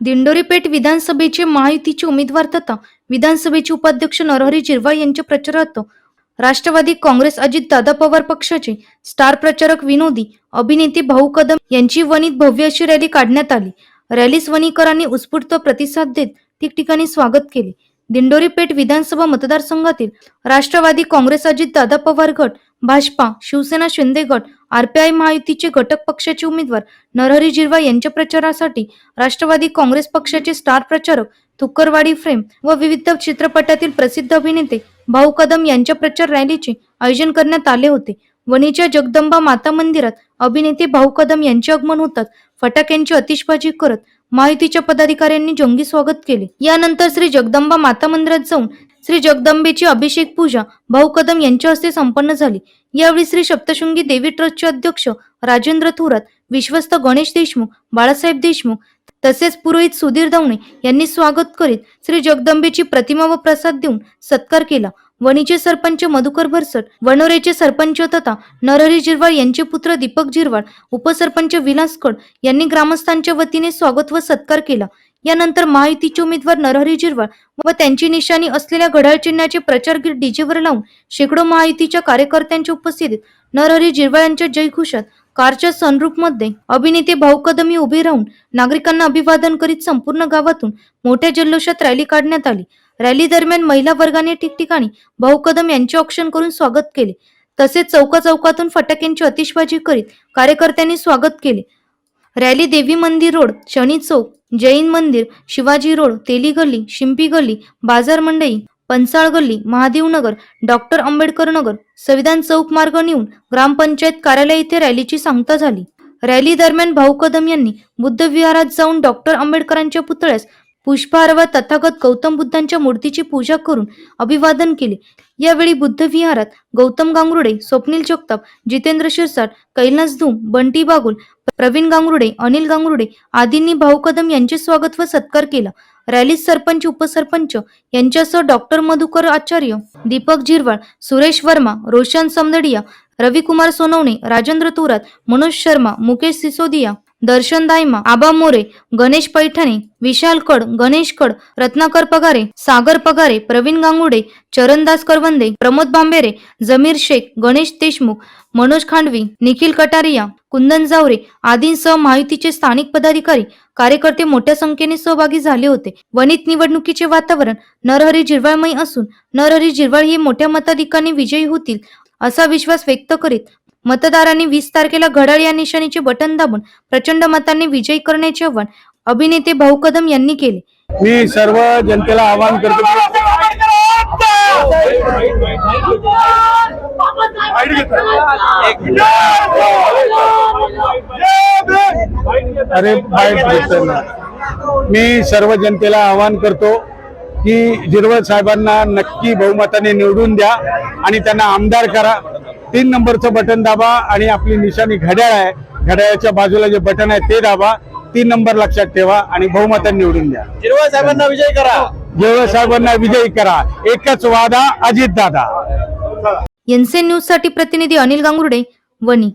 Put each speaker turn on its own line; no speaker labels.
दिंडोरी पेठ विधानसभेचे महायुतीचे उमेदवार तथा विधानसभेचे उपाध्यक्ष नरहरी झिरवाळ यांच्या प्रचारार्थ राष्ट्रवादी काँग्रेस अजित दादा पवार पक्षाचे स्टार प्रचारक विनोदी अभिनेते भाऊ कदम यांची वनीत भव्य अशी रॅली काढण्यात आली. रॅलीस वणीकरांनी उत्स्फूर्त प्रतिसाद देत ठिकठिकाणी स्वागत केले. दिंडोरी पेठ विधानसभा मतदारसंघातील राष्ट्रवादी काँग्रेस अजितदादा पवार गट भाजपा शिवसेना शिंदे गट आरपीआय महायुतीचे घटक पक्षाचे उमेदवार नरहरी जिरवा यांच्या प्रचारासाठी राष्ट्रवादी काँग्रेस पक्षाचे स्टार प्रचारक थुक्करवाडी फ्रेम व विविध चित्रपटातील प्रसिद्ध अभिनेते भाऊ कदम यांच्या प्रचार रॅलीचे आयोजन करण्यात आले होते. वणीच्या जगदंबा माता मंदिरात अभिनेते भाऊ कदम यांचे आगमन होतात फटाक्यांची अतिशबाजी करत माहितीच्या पदाधिकाऱ्यांनी जंगी स्वागत केले. यानंतर श्री जगदंबा माता मंदिरात जाऊन श्री जगदंबेची अभिषेक पूजा भाऊ कदम यांच्या हस्ते संपन्न झाली. यावेळी श्री सप्तशृंगी देवी ट्रस्टचे अध्यक्ष राजेंद्र थोरात विश्वस्त गणेश देशमुख बाळासाहेब देशमुख तसेच पुरोहित सुधीर दवणे यांनी स्वागत करीत श्री जगदंबेची प्रतिमा व प्रसाद देऊन सत्कार केला. वणीचे सरपंच मधुकर भरसट वनोरेचे सरपंच तथा नरहरी जिरवाळ यांचे पुत्र दीपक जिरवाळ उपसरपंच विलास कड यांनी ग्रामस्थांच्या वतीने स्वागत व सत्कार केला. यानंतर महायुतीचे उमेदवार नरहरी जिरवाळ व त्यांची निशाणी असलेल्या घड्याळ चिन्हाचे प्रचार डीजेवर लावून शेकडो महायुतीच्या कार्यकर्त्यांच्या उपस्थितीत नरहरी जिरवाळ यांच्या जयघोषात कारच्या सनरूपमध्ये अभिनेते भाऊ कदमी उभे राहून नागरिकांना अभिवादन करीत संपूर्ण गावातून मोठ्या जल्लोषात रॅली काढण्यात आली. रॅली दरम्यान महिला वर्गाने ठिकठिकाणी भाऊ कदम यांचे औक्षण करून स्वागत केले. तसेच चौका चौकातून फटाक्यांची अतिशबाजी करीत कार्यकर्त्यांनी स्वागत केले. रॅली देवी मंदिर रोड शनी चौक जैन मंदिर शिवाजी रोड तेली गल्ली शिंपी गल्ली बाजार मंडई पंचाळ गल्ली महादेव नगर डॉक्टर आंबेडकर नगर संविधान चौक मार्ग नेऊन ग्रामपंचायत कार्यालय येथे रॅलीची सांगता झाली. रॅली दरम्यान भाऊ कदम यांनी बुद्ध विहारात जाऊन डॉक्टर आंबेडकरांच्या पुतळ्यास पुष्पहार व तथागत गौतम बुद्धांच्या मूर्तीची पूजा करून अभिवादन केले. यावेळी बुद्ध विहारात गौतम गांगरुडे स्वप्नील जगताप जितेंद्र शिरसाट कैलास धूम बंटी बागुल प्रवीण गांगरुडे अनिल गांगरुडे आदींनी भाऊ कदम यांचे स्वागत व सत्कार केला. रॅलीत सरपंच उपसरपंच यांच्यासह डॉक्टर मधुकर आचार्य दीपक जिरवाळ सुरेश वर्मा रोशन समदडिया रविकुमार सोनवणे राजेंद्र तुरात मनोज शर्मा मुकेश सिसोदिया दर्शन दायमा आबा मोरे गणेश पैठणे विशाल कड गणेश कड रत्नाकर पगारे सागर पगारे प्रवीण गांगुडे चरणदास करवंदे प्रमोद भांबेरे जमीर शेख गणेश देशमुख मनोज खांडवी निखिल कटारिया कुंदन जावरे आदींसह माहितीचे स्थानिक पदाधिकारी कार्यकर्ते मोठ्या संख्येने सहभागी झाले होते. वनित निवडणुकीचे वातावरण नरहरी जिरवाळमयी असून नरहरी जिरवाळ हे मोठ्या मताधिकाने विजयी होतील असा विश्वास व्यक्त करीत मतदारांनी वीस तारखेला घड्याळ या निशाणीचे बटन दाबून प्रचंड मतांनी विजयी करण्याचे आव्हान अभिनेते भाऊ कदम यांनी केले.
मी सर्व जनतेला आवाहन करतो अरे मी सर्व जनतेला आवाहन करतो की जिरवळ साहेबांना नक्की बहुमताने निवडून द्या आणि त्यांना आमदार करा. तीन नंबरचं बटन दाबा आणि आपली निशाणी घड्याळ आहे. घड्याळाच्या बाजूला जे बटन आहे ते दाबा. तीन नंबर लक्षात ठेवा आणि बहुमताने निवडून द्या.
जिरवा साहेबांना विजय करा.
जिरवळ साहेबांना विजयी करा. एकच वादा अजित दादा
एनसे न्यूजसाठी प्रतिनिधी अनिल गांगुर्डे वणी.